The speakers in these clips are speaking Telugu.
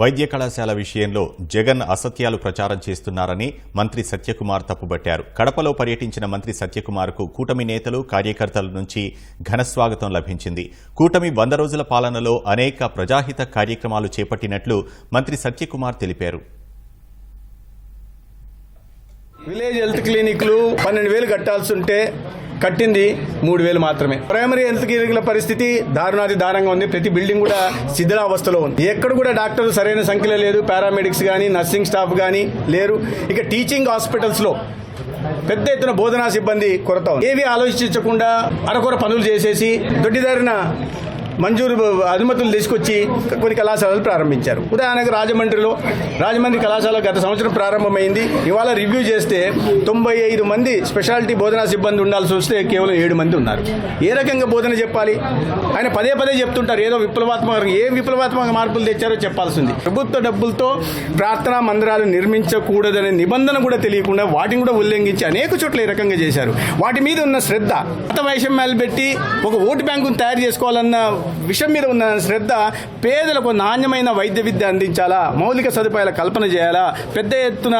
వైద్య కళాశాల విషయంలో జగన్ అసత్యాలు ప్రచారం చేస్తున్నారని మంత్రి సత్యకుమార్ తప్పుబట్టారు. కడపలో పర్యటించిన మంత్రి సత్యకుమార్కు కూటమి నేతలు కార్యకర్తల నుంచి ఘనస్వాగతం లభించింది. కూటమి వంద రోజుల పాలనలో అనేక ప్రజాహిత కార్యక్రమాలు చేపట్టినట్లు మంత్రి సత్యకుమార్ తెలిపారు. విలేజ్ హెల్త్ క్లినిక్లు పన్నెండు వేలు కట్టాల్సి ఉంటే కట్టింది మూడు వేలు మాత్రమే. ప్రైమరీ హెల్త్ కేర్ల పరిస్థితి దారుణాది దారుణంగా ఉంది. ప్రతి బిల్డింగ్ కూడా శిథిలావస్థలో ఉంది. ఎక్కడ కూడా డాక్టర్లు సరైన సంఖ్యలో లేదు పారామెడిక్స్ కానీ నర్సింగ్ స్టాఫ్ కానీ లేరు. ఇక టీచింగ్ హాస్పిటల్స్లో పెద్ద ఎత్తున బోధనా సిబ్బంది కొరత ఏవి ఆలోచించకుండా అరకొర పనులు చేసేసి దొడ్డిదారిన మంజూరు అనుమతులు తీసుకొచ్చి కొన్ని కళాశాలలు ప్రారంభించారు. ఉదాహరణకు రాజమండ్రిలో రాజమండ్రి కళాశాల గత సంవత్సరం ప్రారంభమైంది. ఇవాళ రివ్యూ చేస్తే తొంభై ఐదు మంది స్పెషాలిటీ బోధనా సిబ్బంది ఉండాల్సి వస్తే కేవలం ఏడు మంది ఉన్నారు. ఏ రకంగా బోధన చెప్పాలి? ఆయన పదే పదే చెప్తుంటారు ఏదో విప్లవాత్మక ఏ విప్లవాత్మక మార్పులు తెచ్చారో చెప్పాల్సింది ప్రభుత్వ డబ్బులతో ప్రార్థనా మందిరాలు నిర్మించకూడదనే నిబంధన కూడా తెలియకుండా వాటిని కూడా ఉల్లంఘించి అనేక చోట్ల ఈ రకంగా చేశారు. వాటి మీద ఉన్న శ్రద్ధ మత వైషమ్యాలు పెట్టి ఒక ఓటు బ్యాంకును తయారు చేసుకోవాలన్న విషయం మీద ఉన్న శ్రద్ధ పేదలకు నాణ్యమైన వైద్య విద్య అందించాలా? మౌలిక సదుపాయాల కల్పన చేయాలా? పెద్ద ఎత్తున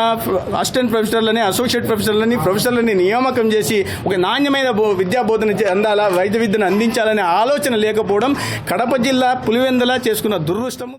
అసిస్టెంట్ ప్రొఫెసర్లని అసోసియేట్ ప్రొఫెసర్లని ప్రొఫెసర్లని నియామకం చేసి ఒక నాణ్యమైన బో విద్యా బోధన చే- అందాలా వైద్య విద్యను అందించాలనే ఆలోచన లేకపోవడం కడప జిల్లా పులివెందల చేసుకున్న దురదృష్టము.